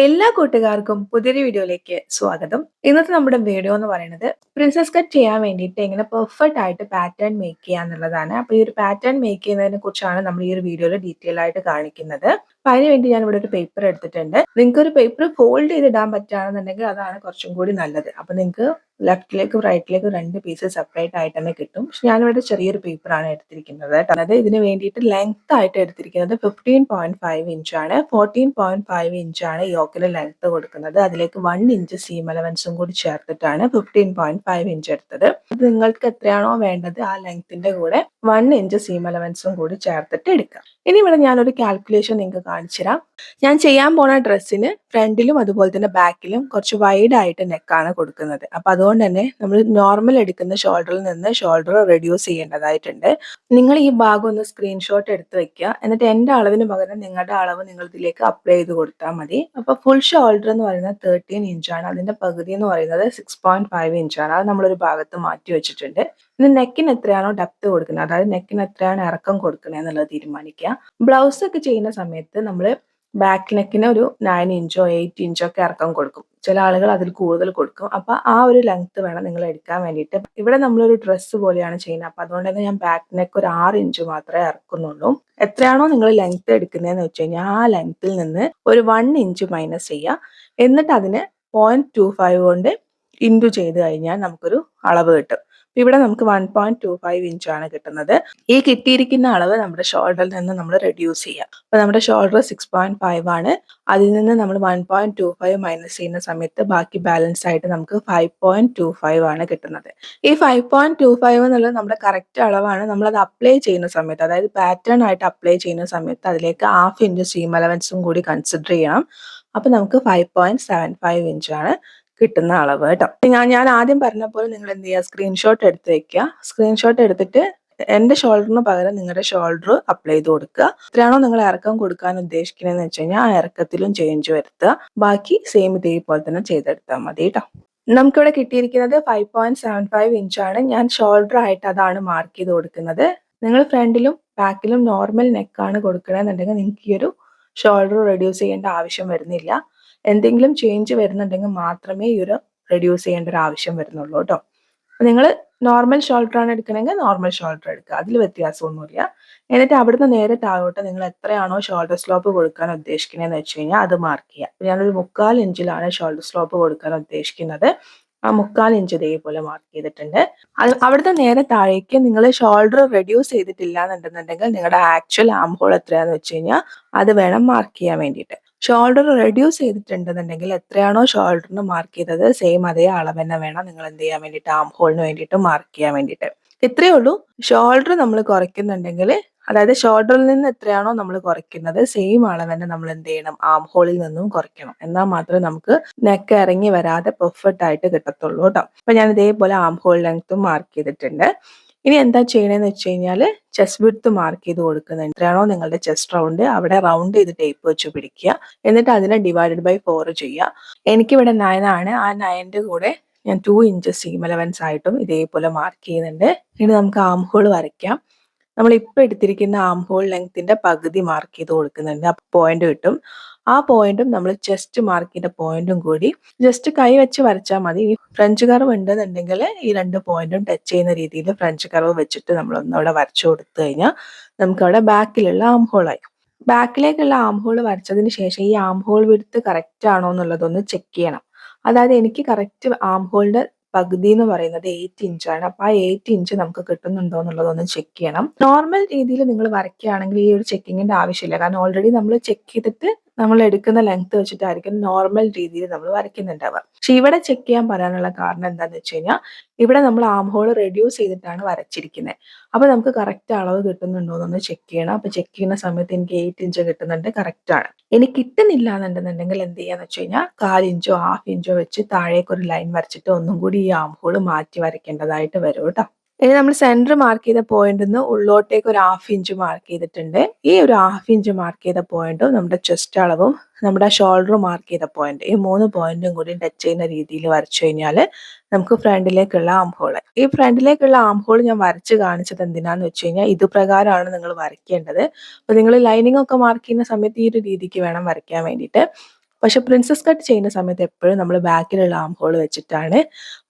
എല്ലാ കൂട്ടുകാർക്കും പുതിയൊരു വീഡിയോയിലേക്ക് സ്വാഗതം. ഇന്നത്തെ നമ്മുടെ വീഡിയോ എന്ന് പറയുന്നത് പ്രിൻസസ് കട്ട് ചെയ്യാൻ വേണ്ടിയിട്ട് എങ്ങനെ പെർഫെക്റ്റ് ആയിട്ട് പാറ്റേൺ മേക്ക് ചെയ്യുക എന്നുള്ളതാണ്. അപ്പൊ ഈ ഒരു പാറ്റേൺ മേക്ക് ചെയ്യുന്നതിനെ കുറിച്ചാണ് നമ്മൾ ഈ ഒരു വീഡിയോയിൽ ഡീറ്റെയിൽ ആയിട്ട് കാണിക്കുന്നത്. അപ്പൊ അതിനുവേണ്ടി ഞാൻ ഇവിടെ ഒരു പേപ്പർ എടുത്തിട്ടുണ്ട്. നിങ്ങൾക്ക് ഒരു പേപ്പർ ഫോൾഡ് ചെയ്തിടാൻ പറ്റുകയാണെന്നുണ്ടെങ്കിൽ അതാണ് കുറച്ചും കൂടി നല്ലത്. അപ്പൊ നിങ്ങൾക്ക് ലെഫ്റ്റിലേക്കും റൈറ്റിലേക്കും രണ്ട് പീസ് സെപ്പറേറ്റ് ആയിട്ട് തന്നെ കിട്ടും. പക്ഷെ ഞാനിവിടെ ചെറിയൊരു പേപ്പറാണ് എടുത്തിരിക്കുന്നത്. അതായത് ഇതിന് വേണ്ടിയിട്ട് ലെങ്ത് ആയിട്ട് എടുത്തിരിക്കുന്നത് ഫിഫ്റ്റീൻ പോയിന്റ് ഫൈവ് ഇഞ്ചാണ് ഫോർട്ടീൻ പോയിന്റ് ഫൈവ് ഇഞ്ചാണ് യോക്കിന് ലെങ്ത് കൊടുക്കുന്നത്. അതിലേക്ക് വൺ ഇഞ്ച് സീം അലവൻസും കൂടി ചേർത്തിട്ടാണ് ഫിഫ്റ്റീൻ പോയിന്റ് ഫൈവ് ഇഞ്ച് എടുത്തത്. നിങ്ങൾക്ക് എത്രയാണോ വേണ്ടത് ആ ലെങ്ത്തിന്റെ കൂടെ വൺ ഇഞ്ച് സീം അലവൻസും കൂടി ചേർത്തിട്ട് എടുക്കാം. ഇനി ഇവിടെ ഞാനൊരു കാൽക്കുലേഷൻ നിങ്ങൾക്ക് കാണിച്ചുതരാം. ഞാൻ ചെയ്യാൻ പോണ ഡ്രസ്സിന് ഫ്രണ്ടിലും അതുപോലെ തന്നെ ബാക്കിലും കുറച്ച് വൈഡ് ആയിട്ട് നെക്കാണ് കൊടുക്കുന്നത്. അപ്പൊ അതുകൊണ്ട് തന്നെ നമ്മൾ നോർമൽ എടുക്കുന്ന ഷോൾഡറിൽ നിന്ന് ഷോൾഡർ റെഡ്യൂസ് ചെയ്യേണ്ടതായിട്ടുണ്ട്. നിങ്ങൾ ഈ ഭാഗം ഒന്ന് സ്ക്രീൻഷോട്ട് എടുത്ത് വെക്കുക. എന്നിട്ട് എന്റെ അളവിന് പകരം നിങ്ങളുടെ അളവ് നിങ്ങൾ ഇതിലേക്ക് അപ്ലൈ ചെയ്ത് കൊടുത്താൽ മതി. അപ്പൊ ഫുൾ ഷോൾഡർ എന്ന് പറയുന്നത് തേർട്ടീൻ ഇഞ്ചാണ് അതിന്റെ പകുതി എന്ന് പറയുന്നത് സിക്സ് പോയിന്റ് ഫൈവ് ഇഞ്ചാണ് അത് നമ്മളൊരു ഭാഗത്ത് മാറ്റി വെച്ചിട്ടുണ്ട്. ഇനി നെക്കിന് എത്രയാണോ ഡെപ്ത് കൊടുക്കുന്നത് അതായത് നെക്കിന് എത്രയാണ് ഇറക്കം കൊടുക്കുന്നത് എന്നുള്ളത് തീരുമാനിക്കുക. ബ്ലൗസ് ഒക്കെ ചെയ്യുന്ന സമയത്ത് നമ്മൾ ബാക്ക് നെക്കിന് ഒരു നയൻ ഇഞ്ചോ എയ്റ്റ് ഇഞ്ചോ ഒക്കെ ഇറക്കം കൊടുക്കും. ചില ആളുകൾ അതിൽ കൂടുതൽ കൊടുക്കും. അപ്പൊ ആ ഒരു ലെങ്ത് വേണം നിങ്ങൾ എടുക്കാൻ വേണ്ടിയിട്ട്. ഇവിടെ നമ്മളൊരു ഡ്രസ്സ് പോലെയാണ് ചെയ്യുന്നത്. അപ്പൊ അതുകൊണ്ട് തന്നെ ഞാൻ ബാക്ക് നെക്ക് ഒരു ആറ് ഇഞ്ച് മാത്രമേ ഇറക്കുന്നുള്ളൂ. എത്രയാണോ നിങ്ങൾ ലെങ്ത് എടുക്കുന്നതെന്ന് വെച്ച് കഴിഞ്ഞാൽ ആ ലെങ്ത്തിൽ നിന്ന് ഒരു വൺ ഇഞ്ച് മൈനസ് ചെയ്യുക. എന്നിട്ട് അതിന് പോയിന്റ് ടു ഫൈവ് കൊണ്ട് ഇന്റു ചെയ്ത് കഴിഞ്ഞാൽ നമുക്കൊരു അളവ് കിട്ടും. ഇവിടെ നമുക്ക് one point two five inch ആണ് കിട്ടുന്നത്. ഈ കിട്ടിയിരിക്കുന്ന അളവ് നമ്മുടെ ഷോൾഡറിൽ നിന്ന് നമ്മൾ റെഡ്യൂസ് ചെയ്യാം. അപ്പൊ നമ്മുടെ ഷോൾഡർ സിക്സ് പോയിന്റ് ഫൈവ് ആണ്. അതിൽ നിന്ന് നമ്മൾ one point two five minus ചെയ്യുന്ന സമയത്ത് ബാക്കി ബാലൻസ് ആയിട്ട് നമുക്ക് ഫൈവ് പോയിന്റ് ടു ഫൈവ് ആണ് കിട്ടുന്നത്. ഈ ഫൈവ് പോയിന്റ് ടു ഫൈവ് എന്നുള്ളത് നമ്മുടെ കറക്റ്റ് അളവാണ്. നമ്മൾ അത് അപ്ലൈ ചെയ്യുന്ന സമയത്ത് അതായത് പാറ്റേൺ ആയിട്ട് അപ്ലൈ ചെയ്യുന്ന സമയത്ത് അതിലേക്ക് ഹാഫ് ഇഞ്ച് സീം അലവൻസും കൂടി കൺസിഡർ ചെയ്യണം. അപ്പോൾ നമുക്ക് ഫൈവ് പോയിന്റ് സെവൻ ഫൈവ് ഇഞ്ചാണ് കിട്ടുന്ന അളവ് കേട്ടോ. ഞാൻ ഞാൻ ആദ്യം പറഞ്ഞ പോലെ നിങ്ങൾ എന്ത് ചെയ്യുക? സ്ക്രീൻഷോട്ട് എടുത്ത് വെക്കുക. സ്ക്രീൻഷോട്ട് എടുത്തിട്ട് എന്റെ ഷോൾഡറിന് പകരം നിങ്ങളുടെ ഷോൾഡർ അപ്ലൈ ചെയ്ത് കൊടുക്കുക. എത്രയാണോ നിങ്ങൾ ഇറക്കം കൊടുക്കാൻ ഉദ്ദേശിക്കുന്നതെന്ന് വെച്ച് കഴിഞ്ഞാൽ ആ ഇറക്കത്തിലും ചേഞ്ച് വരുത്തുക. ബാക്കി സെയിം ഇതേപോലെ തന്നെ ചെയ്തെടുത്താൽ മതി കേട്ടോ. നമുക്കിവിടെ കിട്ടിയിരിക്കുന്നത് ഫൈവ് പോയിന്റ് സെവൻ ഫൈവ് ഇഞ്ചാണ് ഞാൻ ഷോൾഡർ ആയിട്ട് അതാണ് മാർക്ക് ചെയ്ത് കൊടുക്കുന്നത്. നിങ്ങൾ ഫ്രണ്ടിലും ബാക്കിലും നോർമൽ നെക്കാണ് കൊടുക്കണമെന്നുണ്ടെങ്കിൽ നിങ്ങൾക്ക് ഈ ഒരു ഷോൾഡർ റെഡ്യൂസ് ചെയ്യേണ്ട ആവശ്യം വരുന്നില്ല. എന്തെങ്കിലും ചേഞ്ച് വരുന്നുണ്ടെങ്കിൽ മാത്രമേ ഈ ഒരു റെഡ്യൂസ് ചെയ്യേണ്ട ഒരു ആവശ്യം വരുന്നുള്ളൂ കേട്ടോ. നിങ്ങൾ നോർമൽ ഷോൾഡർ ആണ് എടുക്കണമെങ്കിൽ നോർമൽ ഷോൾഡർ എടുക്കുക. അതിൽ വ്യത്യാസമൊന്നുമില്ല. എന്നിട്ട് അവിടുന്ന് നേരെ താഴോട്ട് നിങ്ങൾ എത്രയാണോ ഷോൾഡർ സ്ലോപ്പ് കൊടുക്കാൻ ഉദ്ദേശിക്കുന്നതെന്ന് വെച്ച് കഴിഞ്ഞാൽ അത് മാർക്ക് ചെയ്യുക. ഞാനൊരു മുക്കാൽ ഇഞ്ചിലാണ് ഷോൾഡർ സ്ലോപ്പ് കൊടുക്കാൻ ഉദ്ദേശിക്കുന്നത്. ആ മുക്കാൽ ഇഞ്ച് ഇതേപോലെ മാർക്ക് ചെയ്തിട്ടുണ്ട്. അത് അവിടുത്തെ നേരെ താഴേക്ക് നിങ്ങൾ ഷോൾഡർ റെഡ്യൂസ് ചെയ്തിട്ടില്ല എന്നുണ്ടെന്നുണ്ടെങ്കിൽ നിങ്ങളുടെ ആക്ച്വൽ ആംഹോൾ എത്രയാന്ന് വെച്ച് കഴിഞ്ഞാൽ അത് വേണം മാർക്ക് ചെയ്യാൻ വേണ്ടിയിട്ട്. ഷോൾഡർ റെഡ്യൂസ് ചെയ്തിട്ടുണ്ടെന്നുണ്ടെങ്കിൽ എത്രയാണോ ഷോൾഡറിന് മാർക്ക് ചെയ്തത് സെയിം അതേ അളവ് തന്നെ വേണം. നിങ്ങൾ എന്ത് ചെയ്യാൻ വേണ്ടിയിട്ട് ആം ഹോളിന് വേണ്ടിയിട്ട് മാർക്ക് ചെയ്യാൻ വേണ്ടിയിട്ട്. ഇത്രയേ ഉള്ളൂ. ഷോൾഡർ നമ്മൾ കുറയ്ക്കുന്നുണ്ടെങ്കിൽ അതായത് ഷോൾഡറിൽ നിന്ന് എത്രയാണോ നമ്മൾ കുറയ്ക്കുന്നത് സെയിം അളവ് തന്നെ നമ്മൾ എന്ത് ചെയ്യണം? ആം ഹോളിൽ നിന്നും കുറയ്ക്കണം. എന്നാൽ മാത്രമേ നമുക്ക് നെക്ക് ഇറങ്ങി വരാതെ പെർഫെക്റ്റ് ആയിട്ട് കിട്ടത്തുള്ളൂ കേട്ടോ. അപ്പൊ ഞാൻ ഇതേപോലെ ആം ഹോൾ ലെങ്ത്തും മാർക്ക് ചെയ്തിട്ടുണ്ട്. ഇനി എന്താ ചെയ്യണമെന്ന് വെച്ച് കഴിഞ്ഞാൽ ചെസ്റ്റ് വിഡ്ത്ത് മാർക്ക് ചെയ്ത് കൊടുക്കുന്നുണ്ട് എത്രയാണോ നിങ്ങളുടെ ചെസ്റ്റ് റൗണ്ട് അവിടെ റൗണ്ട് ചെയ്ത് ടേപ്പ് വെച്ച് പിടിക്കുക. എന്നിട്ട് അതിനെ ഡിവൈഡഡ് ബൈ ഫോർ ചെയ്യുക. എനിക്കിവിടെ നയൻ ആണ്. ആ നയന്റെ കൂടെ ഞാൻ ടു ഇഞ്ച് സീം അലവൻസ് ആയിട്ടും ഇതേപോലെ മാർക്ക് ചെയ്യുന്നുണ്ട്. ഇനി നമുക്ക് ആം ഹോൾ വരയ്ക്കാം. നമ്മൾ ഇപ്പൊ എടുത്തിരിക്കുന്ന ആം ഹോൾ ലെങ്ത്തിന്റെ പകുതി മാർക്ക് ചെയ്ത് കൊടുക്കുന്നുണ്ട്. ആ പോയിന്റ് കിട്ടും. ആ പോയിന്റും നമ്മൾ ചെസ്റ്റ് മാർക്കിന്റെ പോയിന്റും കൂടി ജസ്റ്റ് കൈ വെച്ച് വരച്ചാൽ മതി. ഫ്രഞ്ച് കർവ് ഉണ്ടെന്നുണ്ടെങ്കിൽ ഈ രണ്ട് പോയിന്റും ടച്ച് ചെയ്യുന്ന രീതിയിൽ ഫ്രഞ്ച് കർവ് വെച്ചിട്ട് നമ്മൾ ഒന്നവിടെ വരച്ചു കൊടുത്തു കഴിഞ്ഞാൽ നമുക്ക് അവിടെ ബാക്കിലുള്ള ആം ഹോളായി ബാക്കിലേക്കുള്ള ആം ഹോൾ വരച്ചതിന് ശേഷം ഈ ആം ഹോൾ വിടുത്ത് കറക്റ്റ് ആണോ എന്നുള്ളതൊന്ന് ചെക്ക് ചെയ്യണം. അതായത് എനിക്ക് കറക്റ്റ് ആം ഹോളിന്റെ പകുതി എന്ന് പറയുന്നത് എയ്റ്റ് ഇഞ്ചാണ് അപ്പൊ ആ എയ്റ്റ് ഇഞ്ച് നമുക്ക് കിട്ടുന്നുണ്ടോ എന്നുള്ളതൊന്ന് ചെക്ക് ചെയ്യണം. നോർമൽ രീതിയിൽ നിങ്ങൾ വരയ്ക്കുകയാണെങ്കിൽ ഈ ഒരു ചെക്കിങ്ങിന്റെ ആവശ്യമില്ല. കാരണം ഓൾറെഡി നമ്മൾ ചെക്ക് ചെയ്തിട്ട് നമ്മൾ എടുക്കുന്ന ലെങ്ത് വെച്ചിട്ടായിരിക്കും നോർമൽ രീതിയിൽ നമ്മൾ വരയ്ക്കുന്നുണ്ടാവുക. പക്ഷെ ഇവിടെ ചെക്ക് ചെയ്യാൻ പറയാനുള്ള കാരണം എന്താണെന്ന് വെച്ച് കഴിഞ്ഞാൽ ഇവിടെ നമ്മൾ ആം ഹോൾ റെഡ്യൂസ് ചെയ്തിട്ടാണ് വരച്ചിരിക്കുന്നത് അപ്പൊ നമുക്ക് കറക്റ്റ് അളവ് കിട്ടുന്നുണ്ടോ എന്നൊന്ന് ചെക്ക് ചെയ്യണം. അപ്പൊ ചെക്ക് ചെയ്യുന്ന സമയത്ത് എനിക്ക് എയ്റ്റ് ഇഞ്ച് കിട്ടുന്നുണ്ട് കറക്റ്റ് ആണ്. ഇനി കിട്ടുന്നില്ല എന്നുണ്ടെന്നുണ്ടെങ്കിൽ എന്ത് ചെയ്യാന്ന് വെച്ച് കഴിഞ്ഞാൽ കാലിഞ്ചോ ഹാഫ് ഇഞ്ചോ വെച്ച് താഴേക്ക് ഒരു ലൈൻ വരച്ചിട്ട് ഒന്നും കൂടി ഈ ആം ഹോൾ മാറ്റി വരയ്ക്കേണ്ടതായിട്ട് വരും കേട്ടോ. ഇനി നമ്മൾ സെന്റർ മാർക്ക് ചെയ്ത പോയിന്റ് നിന്ന് ഉള്ളോട്ടേക്ക് ഒരു ഹാഫ് ഇഞ്ച് മാർക്ക് ചെയ്തിട്ടുണ്ട്. ഈ ഒരു ഹാഫ് ഇഞ്ച് മാർക്ക് ചെയ്ത പോയിന്റും നമ്മുടെ ചെസ്റ്റ് അളവും നമ്മുടെ ഷോൾഡർ മാർക്ക് ചെയ്ത പോയിന്റ് ഈ മൂന്ന് പോയിന്റും കൂടി ടച്ച് ചെയ്യുന്ന രീതിയിൽ വരച്ചു കഴിഞ്ഞാൽ നമുക്ക് ഫ്രണ്ടിലേക്കുള്ള ആം ഈ ഫ്രണ്ടിലേക്കുള്ള ആം ഹോൾ ഞാൻ വരച്ച് കാണിച്ചത് എന്തിനാന്ന് വെച്ച് കഴിഞ്ഞാൽ ഇത് പ്രകാരമാണ് നിങ്ങൾ വരയ്ക്കേണ്ടത്. അപ്പൊ നിങ്ങൾ ലൈനിങ് ഒക്കെ മാർക്ക് ചെയ്യുന്ന സമയത്ത് ഈ ഒരു രീതിക്ക് വേണം വരയ്ക്കാൻ വേണ്ടിയിട്ട്. പക്ഷെ പ്രിൻസസ് കട്ട് ചെയ്യുന്ന സമയത്ത് എപ്പോഴും നമ്മൾ ബാക്കിലുള്ള ആം ഹോൾ വെച്ചിട്ടാണ്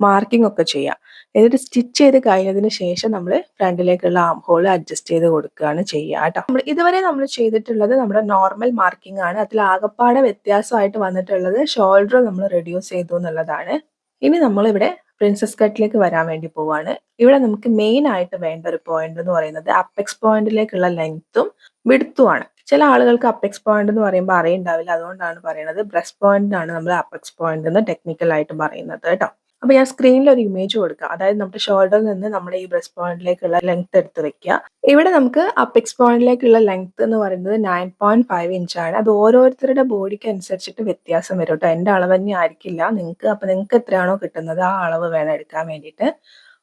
മാർക്കിംഗ് ഒക്കെ ചെയ്യുക. എന്നിട്ട് സ്റ്റിച്ച് ചെയ്ത് കഴിഞ്ഞതിന് ശേഷം നമ്മൾ ഫ്രണ്ടിലേക്കുള്ള ആം ഹോൾ അഡ്ജസ്റ്റ് ചെയ്ത് കൊടുക്കുകയാണ് ചെയ്യുക കേട്ടോ. നമ്മൾ ഇതുവരെ നമ്മൾ ചെയ്തിട്ടുള്ളത് നമ്മുടെ നോർമൽ മാർക്കിംഗ് ആണ്. അതിൽ ആകപ്പാടെ വ്യത്യാസമായിട്ട് വന്നിട്ടുള്ളത് ഷോൾഡർ നമ്മൾ റെഡ്യൂസ് ചെയ്തു എന്നുള്ളതാണ്. ഇനി നമ്മളിവിടെ പ്രിൻസസ് കട്ടിലേക്ക് വരാൻ വേണ്ടി പോവാണ്. ഇവിടെ നമുക്ക് മെയിൻ ആയിട്ട് വേണ്ട ഒരു പോയിന്റ് എന്ന് പറയുന്നത് അപ്പെക്സ് പോയിന്റിലേക്കുള്ള ലെങ്ത്തും വിടുത്തുമാണ് ചില ആളുകൾക്ക് അപ്പെക്സ് പോയിന്റ് എന്ന് പറയുമ്പോൾ അറിയുണ്ടാവില്ല. അതുകൊണ്ടാണ് പറയുന്നത് ബ്രസ്റ്റ് പോയിന്റ് ആണ് നമ്മൾ അപ്പെക്സ് പോയിന്റ് എന്ന് ടെക്നിക്കലായിട്ട് പറയുന്നത് കേട്ടോ. അപ്പൊ ഞാൻ സ്ക്രീനിൽ ഒരു ഇമേജ് കൊടുക്കുക അതായത് നമ്മുടെ ഷോൾഡറിൽ നിന്ന് നമ്മുടെ ഈ ബ്രസ്റ്റ് പോയിന്റിലേക്കുള്ള ലെങ്ത് എടുത്ത് വെക്കുക ഇവിടെ നമുക്ക് അപ്പെക്സ് പോയിന്റിലേക്കുള്ള ലെങ്ത് എന്ന് പറയുന്നത് നയൻ പോയിന്റ് ഫൈവ് ഇഞ്ച് ആണ്. അത് ഓരോരുത്തരുടെ ബോഡിക്ക് അനുസരിച്ചിട്ട് വ്യത്യാസം വരും കേട്ടോ. എന്റെ അളവ് തന്നെ ആയിരിക്കില്ല. നിങ്ങൾക്ക് അപ്പൊ നിങ്ങൾക്ക് എത്രയാണോ കിട്ടുന്നത് ആ അളവ് വേണം എടുക്കാൻ വേണ്ടിയിട്ട്.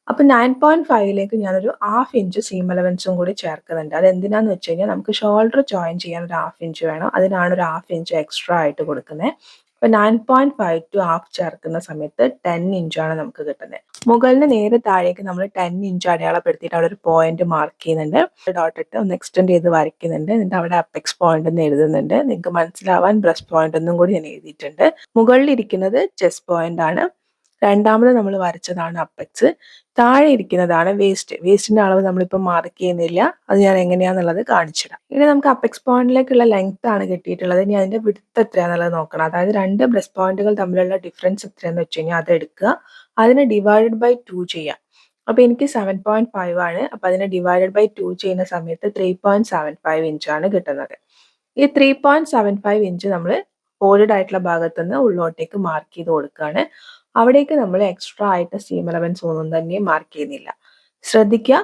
അപ്പൊ നയൻ പോയിന്റ് ഫൈവിലേക്ക് ഞാനൊരു ഹാഫ് ഇഞ്ച് സീം അലവൻസും കൂടി ചേർക്കുന്നുണ്ട്. അത് എന്തിനാന്ന് വെച്ച് കഴിഞ്ഞാൽ നമുക്ക് ഷോൾഡർ ജോയിൻ ചെയ്യാൻ ഒരു ഹാഫ് ഇഞ്ച് വേണം. അതിനാണ് ഒരു ഹാഫ് ഇഞ്ച് എക്സ്ട്രാ ആയിട്ട് കൊടുക്കുന്നത് അപ്പൊ nine point five two half ചേർക്കുന്ന സമയത്ത് ടെൻ ഇഞ്ചാണ് നമുക്ക് കിട്ടുന്നത് മുകളിന് നേരെ താഴേക്ക് നമ്മൾ ടെൻ ഇഞ്ച് അടയാളപ്പെടുത്തിയിട്ട് അവിടെ ഒരു പോയിന്റ് മാർക്ക് ചെയ്യുന്നുണ്ട്. ഡോട്ട് ഇട്ട് ഒന്ന് എക്സ്റ്റെൻഡ് ചെയ്ത് വരയ്ക്കുന്നുണ്ട്. എന്നിട്ട് അവിടെ അപ്പെക്സ് പോയിന്റ് എന്ന് എഴുതുന്നുണ്ട്. നിങ്ങൾക്ക് മനസ്സിലാവാൻ ബ്രസ്റ്റ് പോയിന്റ് ഒന്നും കൂടി ഞാൻ എഴുതിയിട്ടുണ്ട്. മുകളിൽ ഇരിക്കുന്നത് ചെസ്റ്റ് പോയിന്റ് ആണ്. രണ്ടാമത് നമ്മൾ വരച്ചതാണ് അപ്പെക്സ്. താഴെ ഇരിക്കുന്നതാണ് വേസ്റ്റ്. വേസ്റ്റിന്റെ അളവ് നമ്മളിപ്പോൾ മാർക്ക് ചെയ്യുന്നില്ല. അത് ഞാൻ എങ്ങനെയാന്നുള്ളത് കാണിച്ചിടാം ഇനി നമുക്ക് അപ്പെക്സ് പോയിന്റിലേക്കുള്ള ലെങ്ത് ആണ് കിട്ടിയിട്ടുള്ളത്. ഇനി അതിന്റെ വിടുത്ത് എത്രയാന്നുള്ളത് നോക്കണം. അതായത് രണ്ട് ബ്രസ്റ്റ് പോയിന്റുകൾ തമ്മിലുള്ള ഡിഫറൻസ് എത്രയാന്ന് വെച്ച് കഴിഞ്ഞാൽ അത് എടുക്കുക. അതിനെ ഡിവൈഡഡ് ബൈ ടു ചെയ്യാം. അപ്പൊ എനിക്ക് സെവൻ പോയിന്റ് ഫൈവ് ആണ്. അപ്പൊ അതിനെ ഡിവൈഡഡ് ബൈ ടു ചെയ്യുന്ന സമയത്ത് ത്രീ പോയിന്റ് സെവൻ ഫൈവ് ഇഞ്ചാണ് കിട്ടുന്നത്. ഈ three point seven five inch നമ്മൾ ഫോൾഡ് ആയിട്ടുള്ള ഭാഗത്തുനിന്ന് ഉള്ളോട്ടേക്ക് മാർക്ക് ചെയ്ത് കൊടുക്കുകയാണ്. അവിടേക്ക് നമ്മൾ എക്സ്ട്രാ ആയിട്ട് സീം അലവൻസ് ഒന്നും തന്നെ മാർക്ക് ചെയ്യുന്നില്ല. ശ്രദ്ധിക്കുക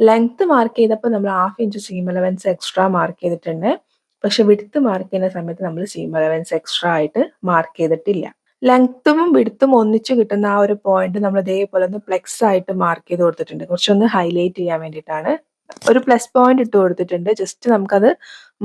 ലെങ്ത് മാർക്ക് ചെയ്തപ്പോൾ നമ്മൾ half inch seam allowance extra mark ചെയ്തിട്ടുണ്ട്. പക്ഷെ വിടുത്ത് മാർക്ക് ചെയ്യുന്ന സമയത്ത് നമ്മൾ സീം അലവൻസ് എക്സ്ട്രാ ആയിട്ട് മാർക്ക് ചെയ്തിട്ടില്ല. ലെങ്ത്തും വിടുത്തും ഒന്നിച്ച് കിട്ടുന്ന ആ ഒരു പോയിന്റ് നമ്മൾ ഇതേപോലെ ഒന്ന് ഫ്ലെക്സ് ആയിട്ട് മാർക്ക് ചെയ്ത് കൊടുത്തിട്ടുണ്ട്. കുറച്ചൊന്ന് ഹൈലൈറ്റ് ചെയ്യാൻ വേണ്ടിയിട്ടാണ് ഒരു പ്ലസ് പോയിന്റ് ഇട്ട് കൊടുത്തിട്ടുണ്ട്. ജസ്റ്റ് നമുക്കത്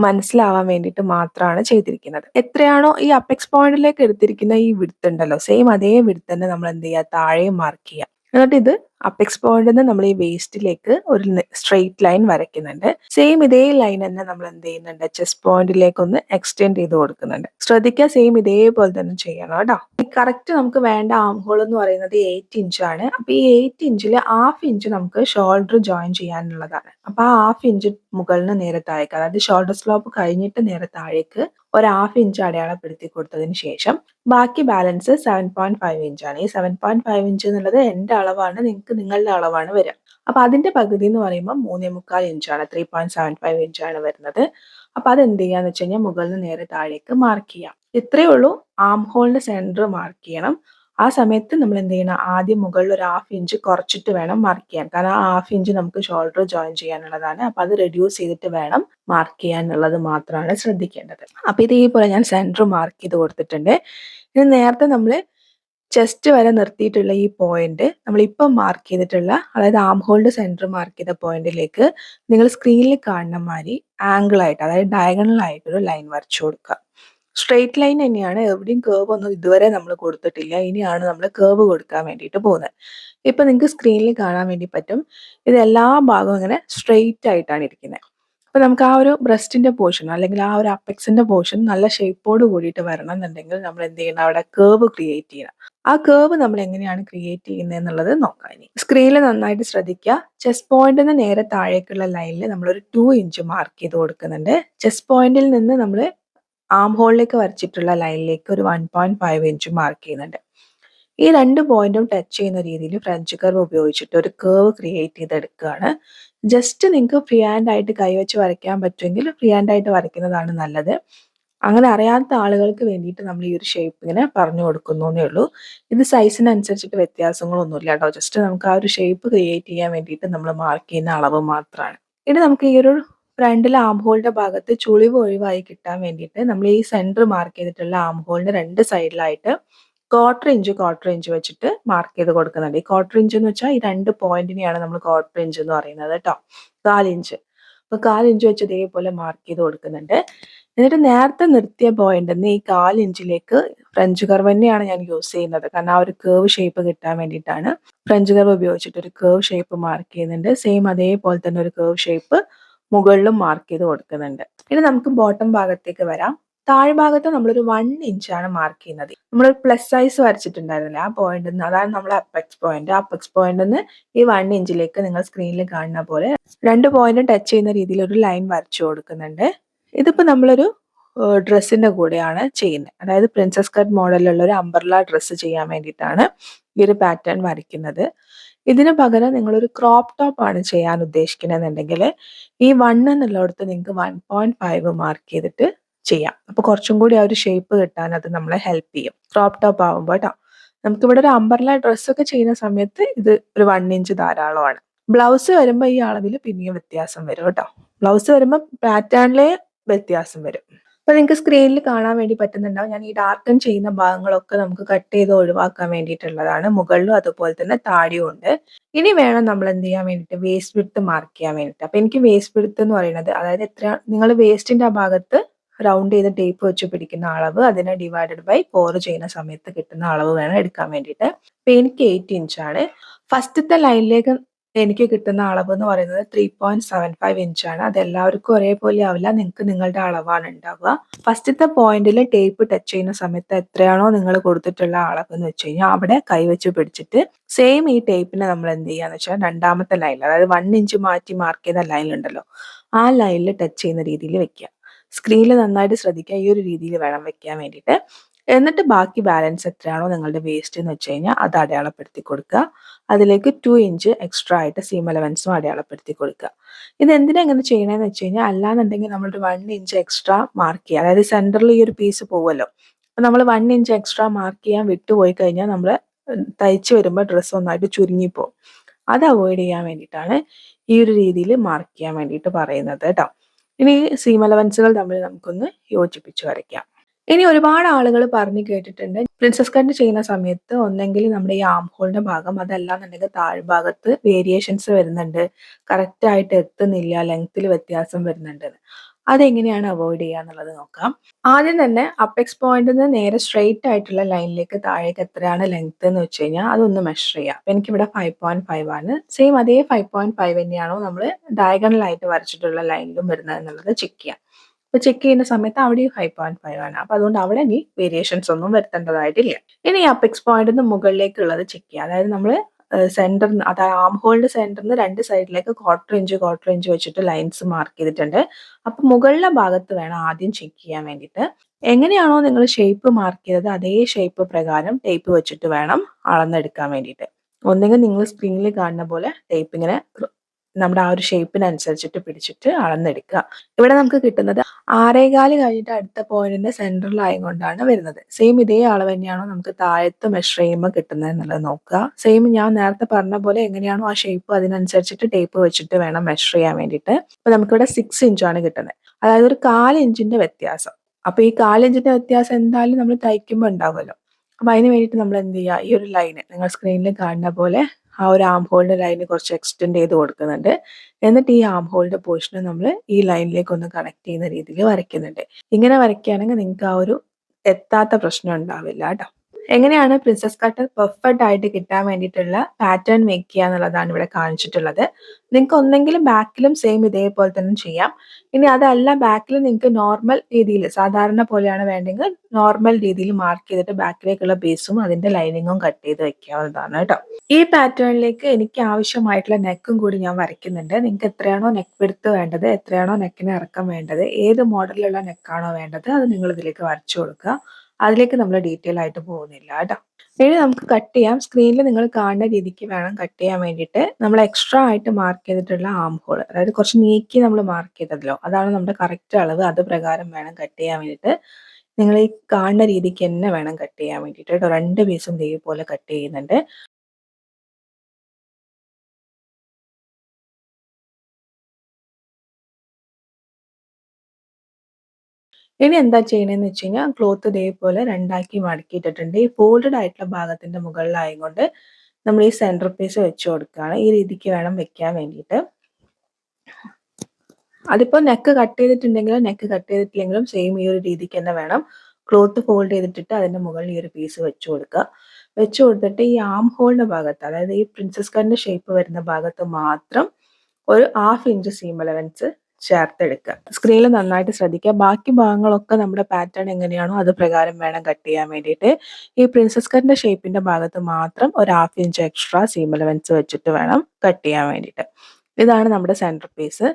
മനസ്സിലാവാൻ വേണ്ടിയിട്ട് മാത്രമാണ് ചെയ്തിരിക്കുന്നത്. എത്രയാണോ ഈ അപ്പെക്സ് പോയിന്റിലേക്ക് എടുത്തിരിക്കുന്ന ഈ വിടുത്ത് ഉണ്ടല്ലോ സെയിം അതേ വിടുത്ത് തന്നെ നമ്മൾ എന്ത് ചെയ്യുക താഴെ മാർക്ക് ചെയ്യുക എന്നിട്ട് ഇത് അപ്പെക്സ് പോയിന്റിൽ നിന്ന് നമ്മൾ ഈ വേസ്റ്റിലേക്ക് ഒരു സ്ട്രെയിറ്റ് ലൈൻ വരയ്ക്കുന്നുണ്ട്. സെയിം ഇതേ ലൈൻ തന്നെ നമ്മൾ എന്ത് ചെയ്യുന്നുണ്ട്? ചെസ്റ്റ് പോയിന്റിലേക്ക് ഒന്ന് എക്സ്റ്റെൻഡ് ചെയ്ത് കൊടുക്കുന്നുണ്ട്. ശ്രദ്ധിക്കുക സെയിം ഇതേപോലെ തന്നെ ചെയ്യണം കേട്ടോ. കറക്റ്റ് നമുക്ക് വേണ്ട ആം ഹോൾ എന്ന് പറയുന്നത് എയ്റ്റ് ഇഞ്ചാണ് അപ്പൊ ഈ എയ്റ്റ് ഇഞ്ചിൽ ഹാഫ് ഇഞ്ച് നമുക്ക് ഷോൾഡർ ജോയിൻ ചെയ്യാനുള്ളതാണ്. അപ്പൊ ആ ഹാഫ് ഇഞ്ച് മുകളിന് നേരെ താഴേക്ക് അതായത് ഷോൾഡർ സ്ലോപ്പ് കഴിഞ്ഞിട്ട് നേരെ താഴേക്ക് ഒരു ഹാഫ് ഇഞ്ച് അടയാളപ്പെടുത്തി കൊടുത്തതിന് ശേഷം ബാക്കി ബാലൻസ് സെവൻ പോയിന്റ് ഫൈവ് ഇഞ്ചാണ് ഈ സെവൻ പോയിന്റ് ഫൈവ് ഇഞ്ച് എന്നുള്ളത് എന്റെ അളവാണ്. നിങ്ങൾക്ക് നിങ്ങളുടെ അളവാണ് വരിക അപ്പൊ അതിന്റെ പകുതി എന്ന് പറയുമ്പോൾ മൂന്നേ മുക്കാൽ ഇഞ്ചാണ് ത്രീ പോയിന്റ് സെവൻ ഫൈവ് ഇഞ്ചാണ് വരുന്നത്. അപ്പൊ അത് എന്ത് ചെയ്യാന്ന് വെച്ച് കഴിഞ്ഞാൽ മുകളിൽ നിന്ന് നേരെ താഴേക്ക് മാർക്ക് ചെയ്യാം. ഇത്രയേ ഉള്ളൂ. ആം ഹോളിന്റെ സെന്റർ മാർക്ക് ചെയ്യണം. ആ സമയത്ത് നമ്മൾ എന്ത് ചെയ്യണം? ആദ്യം മുകളിൽ ഒരു ഹാഫ് ഇഞ്ച് കുറച്ചിട്ട് വേണം മാർക്ക് ചെയ്യാൻ. കാരണം ആ ഹാഫ് ഇഞ്ച് നമുക്ക് ഷോൾഡർ ജോയിൻ ചെയ്യാനുള്ളതാണ്. അപ്പൊ അത് റെഡ്യൂസ് ചെയ്തിട്ട് വേണം മാർക്ക് ചെയ്യാൻ ഉള്ളത് മാത്രമാണ് ശ്രദ്ധിക്കേണ്ടത്. അപ്പൊ ഇതേപോലെ ഞാൻ സെന്റർ മാർക്ക് ചെയ്ത് കൊടുത്തിട്ടുണ്ട്. ഇനി നേരത്തെ നമ്മൾ ചെസ്റ്റ് വരെ നിർത്തിയിട്ടുള്ള ഈ പോയിന്റ് നമ്മൾ ഇപ്പം മാർക്ക് ചെയ്തിട്ടുള്ള അതായത് ആം ഹോൾഡ് മാർക്ക് ചെയ്ത പോയിന്റിലേക്ക് നിങ്ങൾ സ്ക്രീനിൽ കാണുന്ന മാതിരി ആംഗിൾ ആയിട്ട് അതായത് ഡയഗണൽ ഒരു ലൈൻ വരച്ചു കൊടുക്കുക. സ്ട്രെയിറ്റ് ലൈൻ തന്നെയാണ് എവിടെയും കേവ് ഒന്നും ഇതുവരെ നമ്മൾ കൊടുത്തിട്ടില്ല. ഇനിയാണ് നമ്മൾ കേവ് കൊടുക്കാൻ വേണ്ടിയിട്ട് പോകുന്നത്. ഇപ്പൊ നിങ്ങൾക്ക് സ്ക്രീനിൽ കാണാൻ വേണ്ടി പറ്റും. ഇത് എല്ലാ ഭാഗവും ഇങ്ങനെ സ്ട്രെയിറ്റ് ആയിട്ടാണ് ഇരിക്കുന്നത്. അപ്പൊ നമുക്ക് ആ ഒരു ബ്രസ്റ്റിന്റെ പോർഷൻ അല്ലെങ്കിൽ ആ ഒരു അപ്പെക്സിന്റെ പോർഷൻ നല്ല ഷേപ്പോട് കൂടിയിട്ട് വരണം എന്നുണ്ടെങ്കിൽ നമ്മൾ എന്ത് ചെയ്യണം? അവിടെ കേവ് ക്രിയേറ്റ് ചെയ്യണം. ആ കേവ് നമ്മൾ എങ്ങനെയാണ് ക്രിയേറ്റ് ചെയ്യുന്നത് എന്നുള്ളത് നോക്കാം ഇനി. സ്ക്രീനിൽ നന്നായിട്ട് ശ്രദ്ധിക്കുക. ചെസ്റ്റ് പോയിന്റിന് നേരെ താഴേക്കുള്ള ലൈനിൽ നമ്മൾ ഒരു ടു ഇഞ്ച് മാർക്ക് ചെയ്ത് കൊടുക്കുന്നുണ്ട്. ചെസ് പോയിന്റിൽ നിന്ന് നമ്മൾ ആം ഹോളിലേക്ക് വരച്ചിട്ടുള്ള ലൈനിലേക്ക് ഒരു one point five inch mark ചെയ്യുന്നുണ്ട്. ഈ രണ്ട് പോയിന്റും ടച്ച് ചെയ്യുന്ന രീതിയിൽ ഫ്രഞ്ച് കർവ് ഉപയോഗിച്ചിട്ട് ഒരു കേവ് ക്രിയേറ്റ് ചെയ്തെടുക്കുകയാണ്. ജസ്റ്റ് നിങ്ങൾക്ക് ഫ്രീ ഹാൻഡ് ആയിട്ട് കൈവച്ച് വരയ്ക്കാൻ പറ്റുമെങ്കിൽ ഫ്രീ ഹാൻഡ് ആയിട്ട് വരയ്ക്കുന്നതാണ് നല്ലത്. അങ്ങനെ അറിയാത്ത ആളുകൾക്ക് വേണ്ടിയിട്ട് നമ്മൾ ഈ ഒരു ഷേപ്പ് ഇങ്ങനെ പറഞ്ഞു കൊടുക്കുന്നേ ഉള്ളൂ. ഇത് സൈസിനനുസരിച്ചിട്ട് വ്യത്യാസങ്ങളൊന്നുമില്ല കേട്ടോ. ജസ്റ്റ് നമുക്ക് ആ ഒരു ഷേപ്പ് ക്രിയേറ്റ് ചെയ്യാൻ വേണ്ടിയിട്ട് നമ്മൾ മാർക്ക് ചെയ്യുന്ന അളവ് മാത്രമാണ്. ഇനി നമുക്ക് ഈ ഒരു ഫ്രണ്ടിൽ ആം ഹോളിന്റെ ഭാഗത്ത് ചുളിവ് ഒഴിവായി കിട്ടാൻ വേണ്ടിയിട്ട് നമ്മൾ ഈ സെന്റർ മാർക്ക് ചെയ്തിട്ടുള്ള ആം ഹോളിന്റെ രണ്ട് സൈഡിലായിട്ട് ക്വാർട്ടർ ഇഞ്ച് ക്വാർട്ടർ ഇഞ്ച് വെച്ചിട്ട് മാർക്ക് ചെയ്ത് കൊടുക്കുന്നുണ്ട്. ഈ ക്വാർട്ടർ ഇഞ്ച് എന്ന് വെച്ചാൽ ഈ രണ്ട് പോയിന്റിനെയാണ് നമ്മൾ ക്വാർട്ടർ ഇഞ്ച് എന്ന് പറയുന്നത് കേട്ടോ കാലിഞ്ച് അപ്പൊ കാലിഞ്ച് വെച്ച് ഇതേപോലെ മാർക്ക് ചെയ്ത് കൊടുക്കുന്നുണ്ട്. എന്നിട്ട് നേരത്തെ നിർത്തിയ പോയിന്റ് നിന്ന് ഈ കാലിഞ്ചിലേക്ക് ഫ്രഞ്ച് കർവ് തന്നെയാണ് ഞാൻ യൂസ് ചെയ്യുന്നത്. കാരണം ആ ഒരു കേവ് ഷേപ്പ് കിട്ടാൻ വേണ്ടിയിട്ടാണ്. ഫ്രഞ്ച് കർവ് ഉപയോഗിച്ചിട്ട് ഒരു കേവ് ഷേപ്പ് മാർക്ക് ചെയ്യുന്നുണ്ട്. സെയിം അതേപോലെ തന്നെ ഒരു കേവ് ഷേപ്പ് മുകളിലും മാർക്ക് ചെയ്ത് കൊടുക്കുന്നുണ്ട്. ഇനി നമുക്ക് ബോട്ടം ഭാഗത്തേക്ക് വരാം. താഴ്ഭാഗത്ത് നമ്മളൊരു വൺ ഇഞ്ചാണ് മാർക്ക് ചെയ്യുന്നത്. നമ്മൾ പ്ലസ് സൈസ് വരച്ചിട്ടുണ്ടായിരുന്നില്ല. ആ പോയിന്റിൽ നിന്ന് അതാണ് നമ്മൾ അപ്പക്സ് പോയിന്റ് അപ്പക്സ് പോയിന്റിൽ നിന്ന് ഈ വൺ ഇഞ്ചിലേക്ക് നിങ്ങൾ സ്ക്രീനിൽ കാണുന്ന പോലെ രണ്ട് പോയിന്റ് ടച്ച് ചെയ്യുന്ന രീതിയിൽ ഒരു ലൈൻ വരച്ചു കൊടുക്കുന്നുണ്ട്. ഇതിപ്പോൾ നമ്മളൊരു ഡ്രസ്സിന്റെ കൂടെയാണ് ചെയ്യുന്നത്. അതായത് പ്രിൻസസ് കട്ട് മോഡലിലുള്ള ഒരു അംബർല ഡ്രസ്സ് ചെയ്യാൻ വേണ്ടിയിട്ടാണ് ഈ ഒരു പാറ്റേൺ വരയ്ക്കുന്നത്. ഇതിന് പകരം നിങ്ങളൊരു ക്രോപ്പ് ടോപ്പ് ആണ് ചെയ്യാൻ ഉദ്ദേശിക്കുന്നതെന്നുണ്ടെങ്കിൽ ഈ വൺ എന്നുള്ളിടത്ത് നിങ്ങൾക്ക് വൺ പോയിന്റ് ഫൈവ് മാർക്ക് ചെയ്തിട്ട് ചെയ്യാം. അപ്പൊ കുറച്ചും കൂടി ആ ഒരു ഷേപ്പ് കിട്ടാൻ അത് നമ്മളെ ഹെൽപ്പ് ചെയ്യും. ക്രോപ്പ് ടോപ്പ് ആകുമ്പോൾ കേട്ടോ നമുക്ക് ഇവിടെ ഒരു അമ്പർല ഡ്രസ് ഒക്കെ ചെയ്യുന്ന സമയത്ത് ഇത് ഒരു വൺ ഇഞ്ച് ധാരാളമാണ്. ബ്ലൗസ് വരുമ്പോൾ ഈ അളവിൽ പിന്നെയും വ്യത്യാസം വരും കേട്ടോ ബ്ലൗസ് വരുമ്പോൾ പാറ്റേണിലെ വ്യത്യാസം വരും. അപ്പൊ നിങ്ങൾക്ക് സ്ക്രീനിൽ കാണാൻ വേണ്ടി പറ്റുന്നുണ്ടാവും. ഞാൻ ഈ ഡാർക്കൺ ചെയ്യുന്ന ഭാഗങ്ങളൊക്കെ നമുക്ക് കട്ട് ചെയ്ത് ഒഴിവാക്കാൻ വേണ്ടിയിട്ടുള്ളതാണ്. മുകളിലും അതുപോലെ തന്നെ താടിയും ഉണ്ട്. ഇനി വേണം നമ്മൾ എന്ത് ചെയ്യാൻ വേണ്ടിട്ട് വേസ്റ്റ് വിടുത്ത് മാർക്ക് ചെയ്യാൻ വേണ്ടിട്ട് അപ്പൊ എനിക്ക് വേസ്റ്റ് വിടുത്ത് എന്ന് പറയുന്നത് അതായത് എത്ര നിങ്ങൾ വേസ്റ്റിന്റെ ആ ഭാഗത്ത് റൗണ്ട് ചെയ്ത് ടേപ്പ് വെച്ച് പിടിക്കുന്ന അളവ് അതിനെ ഡിവൈഡഡ് ബൈ പോർ ചെയ്യുന്ന സമയത്ത് കിട്ടുന്ന അളവ് വേണം എടുക്കാൻ വേണ്ടിയിട്ട്. അപ്പൊ എനിക്ക് എയ്റ്റ് ഇഞ്ചാണ് ഫസ്റ്റത്തെ ലൈനിലേക്ക് എനിക്ക് കിട്ടുന്ന അളവ് എന്ന് പറയുന്നത് ത്രീ പോയിന്റ് സെവൻ ഫൈവ് ഇഞ്ചാണ് അത് എല്ലാവർക്കും ഒരേപോലെ ആവില്ല. നിങ്ങൾക്ക് നിങ്ങളുടെ അളവാണ് ഉണ്ടാവുക. ഫസ്റ്റത്തെ പോയിന്റിൽ ടേപ്പ് ടച്ച് ചെയ്യുന്ന സമയത്ത് എത്രയാണോ നിങ്ങൾ കൊടുത്തിട്ടുള്ള അളവ് എന്ന് വെച്ച് കഴിഞ്ഞാൽ അവിടെ കൈവച്ച് പിടിച്ചിട്ട് സെയിം ഈ ടേപ്പിനെ നമ്മൾ എന്ത് ചെയ്യാന്ന് വെച്ചാൽ രണ്ടാമത്തെ ലൈനിൽ അതായത് വൺ ഇഞ്ച് മാറ്റി മാർക്ക് ചെയ്ത ലൈനിലുണ്ടല്ലോ ആ ലൈനിൽ ടച്ച് ചെയ്യുന്ന രീതിയിൽ വെക്കുക. സ്ക്രീനിൽ നന്നായിട്ട് ശ്രദ്ധിക്കുക ഈ ഒരു രീതിയിൽ വേണം വെക്കാൻ വേണ്ടിയിട്ട്. എന്നിട്ട് ബാക്കി ബാലൻസ് എത്രയാണോ നിങ്ങളുടെ വേസ്റ്റ് എന്ന് വെച്ച് കഴിഞ്ഞാൽ അത് അടയാളപ്പെടുത്തി കൊടുക്കുക. അതിലേക്ക് ടു ഇഞ്ച് എക്സ്ട്രാ ആയിട്ട് സീം അലവൻസും അടയാളപ്പെടുത്തി കൊടുക്കുക. ഇത് എന്തിനാ ഇങ്ങനെ ചെയ്യണമെന്ന് വെച്ച് കഴിഞ്ഞാൽ അല്ലാന്നുണ്ടെങ്കിൽ നമ്മളൊരു വൺ ഇഞ്ച് എക്സ്ട്രാ മാർക്ക് ചെയ്യുക അതായത് സെന്ററിൽ ഈ ഒരു പീസ് പോവുമല്ലോ. അപ്പം നമ്മൾ വൺ ഇഞ്ച് എക്സ്ട്രാ മാർക്ക് ചെയ്യാൻ വിട്ടുപോയി കഴിഞ്ഞാൽ നമ്മൾ തയ്ച്ച് വരുമ്പോൾ ഡ്രസ്സ് ഒന്നായിട്ട് ചുരുങ്ങിപ്പോവും. അത് അവോയ്ഡ് ചെയ്യാൻ വേണ്ടിയിട്ടാണ് ഈ ഒരു രീതിയിൽ മാർക്ക് ചെയ്യാൻ വേണ്ടിയിട്ട് പറയുന്നത് കേട്ടോ. ഇനി സീം അലവൻസുകൾ തമ്മിൽ നമുക്കൊന്ന് യോജിപ്പിച്ചു വരയ്ക്കാം. ഇനി ഒരുപാട് ആളുകൾ പറഞ്ഞു കേട്ടിട്ടുണ്ട് പ്രിൻസസ് കട്ട് ചെയ്യുന്ന സമയത്ത് ഒന്നെങ്കിൽ നമ്മുടെ ഈ ആം ഹോളിന്റെ ഭാഗം അതല്ലാന്നുണ്ടെങ്കിൽ താഴ്ഭാഗത്ത് വേരിയേഷൻസ് വരുന്നുണ്ട്. കറക്റ്റ് ആയിട്ട് എത്തുന്നില്ല ലെങ്ത്തിൽ വ്യത്യാസം വരുന്നുണ്ട്. അതെങ്ങനെയാണ് അവോയ്ഡ് ചെയ്യുക എന്നുള്ളത് നോക്കാം. ആദ്യം തന്നെ അപ്പെക്സ് പോയിന്റിൽ നിന്ന് നേരെ സ്ട്രെയിറ്റ് ആയിട്ടുള്ള ലൈനിലേക്ക് താഴേക്ക് എത്രയാണ് ലെങ്ത് എന്ന് വെച്ച് കഴിഞ്ഞാൽ അതൊന്ന് മെഷർ ചെയ്യാം അപ്പം എനിക്കിവിടെ ഫൈവ് പോയിന്റ് ഫൈവ് ആണ്. സെയിം അതേ ഫൈവ് പോയിന്റ് ഫൈവ് തന്നെയാണോ നമ്മൾ ഡയഗണലായിട്ട് വരച്ചിട്ടുള്ള ലൈനിലും വരുന്നത് എന്നുള്ളത് ചെക്ക് ചെയ്യാം അപ്പൊ ചെക്ക് ചെയ്യുന്ന സമയത്ത് അവിടെയും ഫൈവ് പോയിന്റ് ഫൈവ് ആണ്. അപ്പൊ അതുകൊണ്ട് അവിടെ ഇനി വേരിയേഷൻസ് ഒന്നും വരുത്തേണ്ടതായിട്ടില്ല. ഇനി അപ്പെക്സ് പോയിന്റിൽ നിന്ന് മുകളിലേക്കുള്ളത് ചെക്ക് ചെയ്യുക. അതായത് നമ്മൾ സെന്റർ അതായത് ആം ഹോളിന്റെ നിന്ന് രണ്ട് സൈഡിലേക്ക് ക്വാർട്ടർ ഇഞ്ച് ക്വാർട്ടർ ഇഞ്ച് വെച്ചിട്ട് ലൈൻസ് മാർക്ക് ചെയ്തിട്ടുണ്ട്. അപ്പൊ മുകളിലെ ഭാഗത്ത് വേണം ആദ്യം ചെക്ക് ചെയ്യാൻ വേണ്ടിയിട്ട്. എങ്ങനെയാണോ നിങ്ങൾ ഷേപ്പ് മാർക്ക് ചെയ്തത് അതേ ഷേപ്പ് പ്രകാരം ടേപ്പ് വെച്ചിട്ട് വേണം അളന്നെടുക്കാൻ വേണ്ടിയിട്ട്. ഒന്നെങ്കിൽ നിങ്ങൾ സ്ക്രീനിൽ കാണുന്ന പോലെ ടേപ്പ് ഇങ്ങനെ നമ്മുടെ ആ ഒരു ഷേപ്പിനനുസരിച്ചിട്ട് പിടിച്ചിട്ട് അളന്നെടുക്കുക. ഇവിടെ നമുക്ക് കിട്ടുന്നത് ആറേകാൽ കഴിഞ്ഞിട്ട് അടുത്ത പോയിന്റിന്റെ കൊണ്ടാണ് വരുന്നത്. സെയിം ഇതേ അളവ് തന്നെയാണോ നമുക്ക് താഴത്ത് മെഷർ ചെയ്യുമ്പോൾ കിട്ടുന്നത് എന്നുള്ളത് നോക്കുക. സെയിം ഞാൻ നേരത്തെ പറഞ്ഞ പോലെ എങ്ങനെയാണോ ആ ഷേപ്പ് അതിനനുസരിച്ചിട്ട് ടേപ്പ് വെച്ചിട്ട് വേണം മെഷർ ചെയ്യാൻ വേണ്ടിയിട്ട്. അപ്പൊ നമുക്കിവിടെ സിക്സ് ഇഞ്ചാണ് കിട്ടുന്നത്. അതായത് ഒരു കാൽ ഇഞ്ചിന്റെ വ്യത്യാസം. അപ്പൊ ഈ കാലിഞ്ചിന്റെ വ്യത്യാസം എന്തായാലും നമ്മൾ തയ്ക്കുമ്പോൾ ഉണ്ടാവുമല്ലോ. അപ്പൊ അതിന് വേണ്ടിയിട്ട് നമ്മൾ എന്ത് ചെയ്യുക? ഈ ഒരു ലൈന് നിങ്ങൾ സ്ക്രീനിൽ കാണുന്ന പോലെ ആ ഒരു ആം ഹോളിന്റെ ലൈന് കുറച്ച് എക്സ്റ്റെൻഡ് ചെയ്ത് കൊടുക്കുന്നുണ്ട്. എന്നിട്ട് ഈ ആം ഹോളിന്റെ പോർഷനെ നമ്മൾ ഈ ലൈനിലേക്ക് ഒന്ന് കണക്ട് ചെയ്യുന്ന രീതിയിൽ വരയ്ക്കുന്നുണ്ട്. ഇങ്ങനെ വരയ്ക്കുകയാണെങ്കിൽ നിങ്ങൾക്ക് ആ ഒരു എത്താത്ത പ്രശ്നം ഉണ്ടാവില്ല കേട്ടോ. എങ്ങനെയാണ് പ്രിൻസസ് കട്ടർ പെർഫെക്റ്റ് ആയിട്ട് കിട്ടാൻ വേണ്ടിയിട്ടുള്ള പാറ്റേൺ മേക്ക് ചെയ്യുക എന്നുള്ളതാണ് ഇവിടെ കാണിച്ചിട്ടുള്ളത്. നിങ്ങൾക്ക് ഒന്നെങ്കിലും ബാക്കിലും സെയിം ഇതേപോലെ തന്നെ ചെയ്യാം. ഇനി അതല്ല ബാക്കിൽ നിങ്ങൾക്ക് നോർമൽ രീതിയിൽ സാധാരണ പോലെയാണ് വേണ്ടെങ്കിൽ നോർമൽ രീതിയിൽ മാർക്ക് ചെയ്തിട്ട് ബാക്കിലേക്കുള്ള ബേസും അതിന്റെ ലൈനിങ്ങും കട്ട് ചെയ്ത് വെക്കാവുന്നതാണ് കേട്ടോ. ഈ പാറ്റേണിലേക്ക് എനിക്ക് ആവശ്യമായിട്ടുള്ള നെക്കും കൂടി ഞാൻ വരയ്ക്കുന്നുണ്ട്. നിങ്ങൾക്ക് എത്രയാണോ നെക്ക് എടുത്ത് വേണ്ടത് എത്രയാണോ നെക്കിന് ഇറക്കം വേണ്ടത് ഏത് മോഡലിലുള്ള നെക്കാണോ വേണ്ടത് അത് നിങ്ങൾ ഇതിലേക്ക് വരച്ചു കൊടുക്കുക. അതിലേക്ക് നമ്മൾ ഡീറ്റെയിൽ ആയിട്ട് പോകുന്നില്ല കേട്ടോ. ഇനി നമുക്ക് കട്ട് ചെയ്യാം. സ്ക്രീനിൽ നിങ്ങൾ കാണുന്ന രീതിക്ക് വേണം കട്ട് ചെയ്യാൻ വേണ്ടിയിട്ട്. നമ്മൾ എക്സ്ട്രാ ആയിട്ട് മാർക്ക് ചെയ്തിട്ടുള്ള ആം ഹോൾ അതായത് കുറച്ച് നീക്കി നമ്മൾ മാർക്ക് ചെയ്തല്ലോ അതാണ് നമ്മുടെ കറക്റ്റ് അളവ്. അത് പ്രകാരം വേണം കട്ട് ചെയ്യാൻ വേണ്ടിയിട്ട്. നിങ്ങൾ ഈ കാണുന്ന രീതിക്ക് തന്നെ വേണം കട്ട് ചെയ്യാൻ വേണ്ടിയിട്ട് കേട്ടോ. രണ്ട് പീസും ഇതേപോലെ കട്ട് ചെയ്യുന്നുണ്ട്. ഇനി എന്താ ചെയ്യണമെന്ന് വെച്ച് കഴിഞ്ഞാൽ ക്ലോത്ത് ഇതേപോലെ രണ്ടാക്കി മടക്കിയിട്ടിട്ടുണ്ട്. ഈ ഫോൾഡഡ് ആയിട്ടുള്ള ഭാഗത്തിന്റെ മുകളിലായതുകൊണ്ട് നമ്മൾ ഈ സെന്റർ പീസ് വെച്ച് കൊടുക്കുകയാണ്. ഈ രീതിക്ക് വേണം വെക്കാൻ വേണ്ടിയിട്ട്. അതിപ്പോ നെക്ക് കട്ട് ചെയ്തിട്ടുണ്ടെങ്കിലും നെക്ക് കട്ട് ചെയ്തിട്ടില്ലെങ്കിലും സെയിം ഈ ഒരു രീതിക്ക് തന്നെ വേണം ക്ലോത്ത് ഫോൾഡ് ചെയ്തിട്ടിട്ട് അതിന്റെ മുകളിൽ ഈ ഒരു പീസ് വെച്ച് കൊടുക്കുക. വെച്ച് കൊടുത്തിട്ട് ഈ ആം ഹോളിന്റെ ഭാഗത്ത് അതായത് ഈ പ്രിൻസസ് കട്ടിന്റെ ഷേപ്പ് വരുന്ന ഭാഗത്ത് മാത്രം ഒരു ഹാഫ് ഇഞ്ച് സീം അലവൻസ് ചേർത്തെടുക്കുക. സ്ക്രീനിൽ നന്നായിട്ട് ശ്രദ്ധിക്കുക. ബാക്കി ഭാഗങ്ങളൊക്കെ നമ്മുടെ പാറ്റേൺ എങ്ങനെയാണോ അത് പ്രകാരം വേണം കട്ട് ചെയ്യാൻ വേണ്ടിയിട്ട്. ഈ പ്രിൻസസ് കറിന്റെ ഷേപ്പിന്റെ ഭാഗത്ത് മാത്രം ഒരു ഹാഫ് ഇഞ്ച് എക്സ്ട്രാ സീം വെച്ചിട്ട് വേണം കട്ട് ചെയ്യാൻ വേണ്ടിയിട്ട്. ഇതാണ് നമ്മുടെ സെന്റർ പീസ്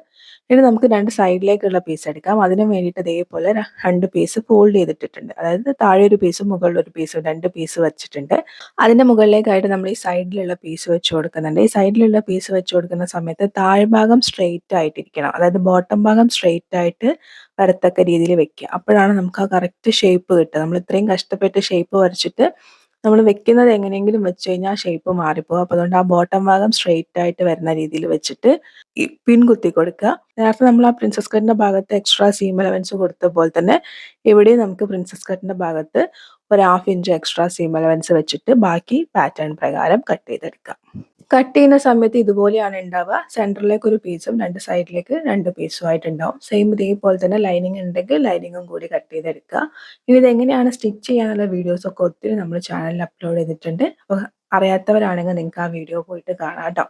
ഇനി നമുക്ക് രണ്ട് സൈഡിലേക്കുള്ള പീസ് എടുക്കാം. അതിന് വേണ്ടിയിട്ട് ഇതേപോലെ രണ്ട് പീസ് ഫോൾഡ് ചെയ്തിട്ടിട്ടുണ്ട്. അതായത് താഴെ ഒരു പീസും മുകളിൽ ഒരു പീസും രണ്ട് പീസ് വെച്ചിട്ടുണ്ട്. അതിന്റെ മുകളിലേക്കായിട്ട് നമ്മൾ ഈ സൈഡിലുള്ള പീസ് വെച്ച് കൊടുക്കുന്നുണ്ട്. ഈ സൈഡിലുള്ള പീസ് വെച്ച് കൊടുക്കുന്ന സമയത്ത് താഴ്ഭാഗം സ്ട്രെയിറ്റ് ആയിട്ടിരിക്കണം. അതായത് ബോട്ടം ഭാഗം സ്ട്രെയിറ്റ് ആയിട്ട് വരത്തക്ക രീതിയിൽ വെക്കുക. അപ്പോഴാണ് നമുക്ക് ആ കറക്റ്റ് ഷേപ്പ് കിട്ടുക. നമ്മൾ ഇത്രയും കഷ്ടപ്പെട്ട് ഷേപ്പ് വരച്ചിട്ട് നമ്മൾ വെക്കുന്നത് എങ്ങനെയെങ്കിലും വെച്ച് കഴിഞ്ഞാൽ ഷേപ്പ് മാറിപ്പോകും അപ്പോൾ അതുകൊണ്ട് ആ ബോട്ടം ഭാഗം സ്ട്രെയിറ്റ് ആയിട്ട് വരുന്ന രീതിയിൽ വെച്ചിട്ട് പിൻ കുത്തി കൊടുക്കുക. നേരത്തെ നമ്മൾ ആ പ്രിൻസസ് കട്ടിന്റെ ഭാഗത്ത് എക്സ്ട്രാ സീം അലവൻസ് കൊടുത്ത പോലെ തന്നെ ഇവിടെയും നമുക്ക് പ്രിൻസസ് കട്ടിന്റെ ഭാഗത്ത് ഒരു half inch extra seam allowance വെച്ചിട്ട് ബാക്കി പാറ്റേൺ പ്രകാരം കട്ട് ചെയ്തെടുക്കാം. കട്ട് ചെയ്യുന്ന സമയത്ത് ഇതുപോലെയാണ് ഉണ്ടാവുക സെന്ററിലേക്ക് ഒരു പീസും രണ്ട് സൈഡിലേക്ക് രണ്ട് പീസും ആയിട്ടുണ്ടാവും. സെയിം ഇതേപോലെ തന്നെ ലൈനിങ് ഉണ്ടെങ്കിൽ ലൈനിങ്ങും കൂടി കട്ട് ചെയ്തെടുക്കുക ഇനി ഇതെങ്ങനെയാണ് സ്റ്റിച്ച് ചെയ്യാനുള്ള വീഡിയോസ് ഒക്കെ ഒത്തിരി നമ്മൾ ചാനലിൽ അപ്ലോഡ് ചെയ്തിട്ടുണ്ട്. അപ്പോൾ അറിയാത്തവരാണെങ്കിൽ നിങ്ങൾക്ക് ആ വീഡിയോ പോയിട്ട് കാണാം കേട്ടോ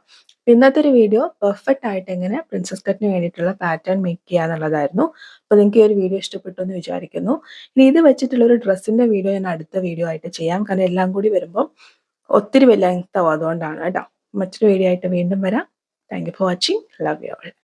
ഇന്നത്തെ ഒരു വീഡിയോ പെർഫെക്റ്റ് ആയിട്ട് എങ്ങനെ പ്രിൻസസ് കട്ടിന് വേണ്ടിയിട്ടുള്ള പാറ്റേൺ മേക്ക് ചെയ്യുക എന്നുള്ളതായിരുന്നു. അപ്പോൾ നിങ്ങൾക്ക് ഈ ഒരു വീഡിയോ ഇഷ്ടപ്പെട്ടു എന്ന് വിചാരിക്കുന്നു. ഇനി ഇത് വെച്ചിട്ടുള്ള ഒരു ഡ്രസ്സിന്റെ വീഡിയോ ഞാൻ അടുത്ത വീഡിയോ ആയിട്ട് ചെയ്യാം. കാരണം എല്ലാം കൂടി വരുമ്പോൾ ഒത്തിരി ലെങ്ത് ആവും അതുകൊണ്ടാണ് കേട്ടോ മറ്റൊരു വീഡിയോ ആയിട്ട് വീണ്ടും വരാം. Thank you for watching love you all